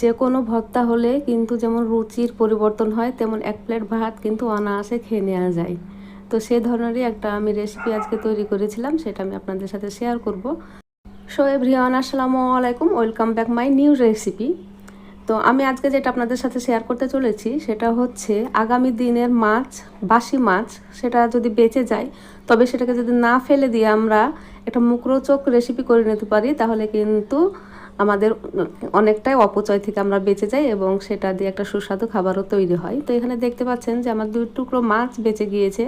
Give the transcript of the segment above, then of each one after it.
যে কোনো ভর্তা হলে কিন্তু যেমন রুচির পরিবর্তন হয়, তেমন এক প্লেট ভাত কিন্তু অনায়াসে খেয়ে নেওয়া যায়। তো সে ধরনেরই একটা আমি রেসিপি আজকে তৈরি করেছিলাম, সেটা আমি আপনাদের সাথে শেয়ার করব। সো এভরিওয়ান আসসালামু আলাইকুম welcome back my new recipe তো আমি আজকে যেটা আপনাদের সাথে শেয়ার করতে চলেছি, সেটা হচ্ছে আগামী দিনের মাছ, বাসি মাছ, সেটা যদি বেঁচে যায়, তবে সেটাকে যদি না ফেলে দিয়ে আমরা একটা মুখরোচক রেসিপি করে নিতে পারি, তাহলে কিন্তু আমাদের অনেকটাই অপচয় থেকে আমরা বেঁচে যাই এবং সেটা দিয়ে একটা সুস্বাদু খাবারও তৈরি হয়। তো এখানে দেখতে পাচ্ছেন যে আমার দুই টুকরো মাছ বেঁচে গিয়েছে।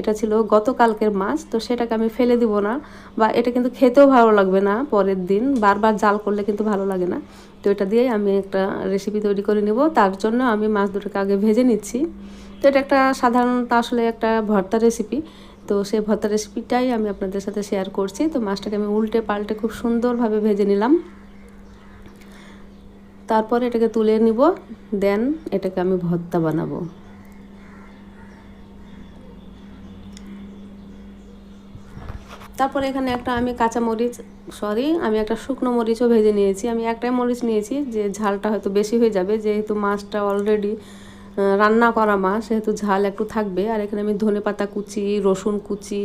এটা ছিল গতকালকের মাছ, তো সেটাকে আমি ফেলে দিব না বা এটা কিন্তু খেতেও ভালো লাগবে না পরের দিন। বারবার জাল করলে কিন্তু ভালো লাগে না। তো এটা দিয়েই আমি একটা রেসিপি তৈরি করে নেব। তার জন্য আমি মাছ দুটোকে আগে ভেজে নিচ্ছি। তো এটা একটা সাধারণত আসলে একটা ভর্তা রেসিপি তো সেই ভর্তা রেসিপিটাই আমি আপনাদের সাথে শেয়ার করছি। তো মাছটাকে আমি উল্টে পাল্টে খুব সুন্দরভাবে ভেজে নিলাম। তারপরে এটাকে তুলে নিব, দেন এটাকে আমি ভর্তা বানাবো। তারপরে এখানে একটা আমি কাঁচা মরিচ সরি আমি একটা শুকনো মরিচও ভেজে নিয়েছি। আমি একটাই মরিচ নিয়েছি যে ঝালটা হয়তো বেশি হয়ে যাবে, যেহেতু মাছটা অলরেডি রান্না করা মাছ, সেহেতু ঝাল একটু থাকবে। আর এখানে আমি ধনে পাতা কুচি, রসুন কুচি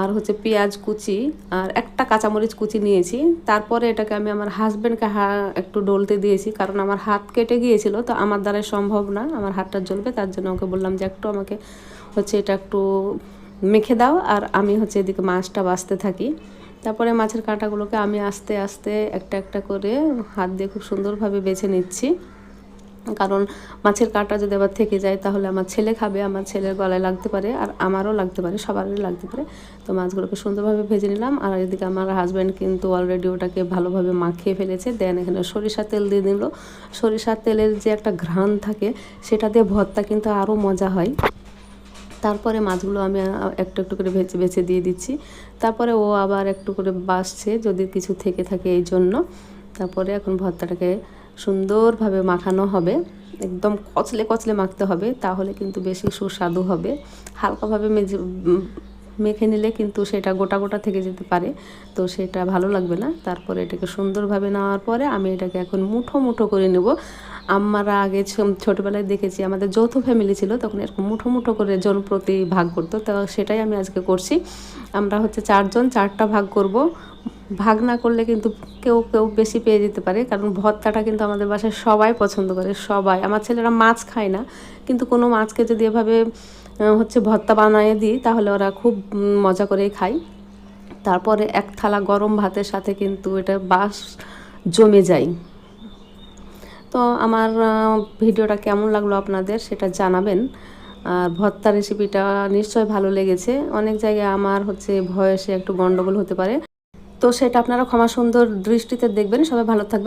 আর হচ্ছে পেঁয়াজ কুচি আর একটা কাঁচামরিচ কুচি নিয়েছি। তারপরে এটাকে আমি আমার হাজব্যান্ডকে হা, একটু ডলতে দিয়েছি, কারণ আমার হাত কেটে গিয়েছিল, তো আমার দ্বারা সম্ভব না, আমার হাতটা জ্বলবে, তার জন্য ওকে বললাম যে একটু আমাকে হচ্ছে এটা একটু মেখে দাও, আর আমি হচ্ছে এদিকে মাছটা বাছতে থাকি। তারপরে মাছের কাঁটাগুলোকে আমি আস্তে আস্তে একটা একটা করে হাত দিয়ে খুব সুন্দরভাবে বেছে নিচ্ছি। কারণ মাছের কাঁটা যদি আবার থেকে যায়, তাহলে আমার ছেলে খাবে, আমার ছেলের গলায় লাগতে পারে আর আমারও লাগতে পারে, সবারই লাগতে পারে। তো মাছগুলোকে সুন্দরভাবে ভেজে নিলাম আর এদিকে আমার হাজব্যান্ড কিন্তু অলরেডি ওটাকে ভালোভাবে মাখিয়ে ফেলেছে। দেন এখানে সরিষার তেল দিয়ে দিল। সরিষার তেলের যে একটা ঘ্রাণ থাকে, সেটা দিয়ে ভর্তা কিন্তু আরও মজা হয়। তারপরে মাছগুলো আমি একটু একটু করে ভেজে, বেছে দিয়ে দিচ্ছি। তারপরে ও আবার একটু করে বাসছে যদি কিছু থেকে থাকে এই জন্য। তারপরে এখন ভর্তাটাকে সুন্দরভাবে মাখানো হবে। একদম কচলে কচলে মাখতে হবে, তাহলে কিন্তু বেশি সুস্বাদু হবে। হালকাভাবে মেজে মেখে নিলে কিন্তু সেটা গোটা গোটা থেকে যেতে পারে, তো সেটা ভালো লাগবে না। তারপরে এটাকে সুন্দরভাবে নেওয়ার পরে আমি এটাকে এখন মুঠো মুঠো করে নেব। আমরা আগে ছোটোবেলায় দেখেছি, আমাদের যৌথ ফ্যামিলি ছিল, তখন এরকম মুঠো মুঠো করে জন প্রতি ভাগ করতো, তো সেটাই আমি আজকে করছি। আমরা হচ্ছে চারজন, চারটা ভাগ করব। ভাগ না করলে কিন্তু কেউ কেউ বেশি পেয়ে যেতে পারে। কারণ ভর্তাটা কিন্তু আমাদের বাসায় সবাই পছন্দ করে, সবাই। আমার ছেলেরা মাছ খায় না, কিন্তু কোনো মাছকে যদি এভাবে হচ্ছে ভর্তা বানিয়ে দিই, তাহলে ওরা খুব মজা করেই খায়। তারপরে এক থালা গরম ভাতের সাথে কিন্তু এটা বাস জমে যায়। তো আমার ভিডিওটা কেমন লাগল আপনাদের সেটা জানাবেন। আর ভর্তা রেসিপিটা নিশ্চয় ভালো লেগেছে। অনেক জায়গায় আমার হচ্ছে ভয়েসে একটু গন্ডগোল হতে পারে। তো সেটা আপনারা ক্ষমা সুন্দর দৃষ্টিতে দেখবেন। সবাই ভালো থাকবেন